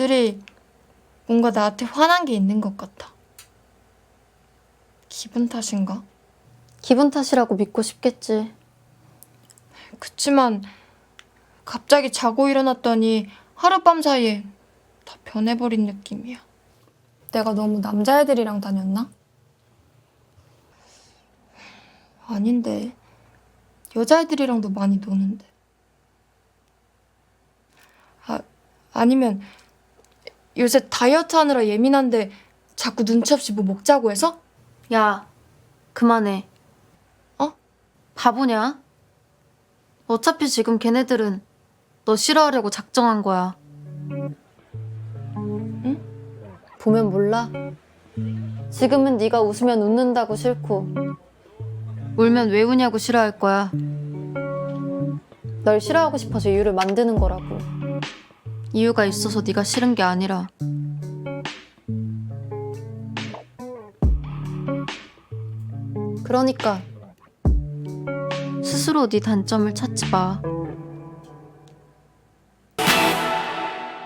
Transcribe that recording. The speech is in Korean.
애들이 뭔가 나한테 화난 게 있는 것 같아. 기분 탓인가? 기분 탓이라고 믿고 싶겠지. 그치만 갑자기 자고 일어났더니 하룻밤 사이에 다 변해버린 느낌이야. 내가 너무 남자애들이랑 다녔나? 아닌데 여자애들이랑도 많이 노는데. 아 아니면 요새 다이어트 하느라 예민한데 자꾸 눈치 없이 뭐 먹자고 해서? 야, 그만해. 어? 바보냐? 어차피 지금 걔네들은 너 싫어하려고 작정한 거야. 응? 보면 몰라. 지금은 네가 웃으면 웃는다고 싫고 울면 왜 우냐고 싫어할 거야. 널 싫어하고 싶어서 이유를 만드는 거라고. 이유가 있어서 네가 싫은 게 아니라 그러니까 스스로 네 단점을 찾지 마.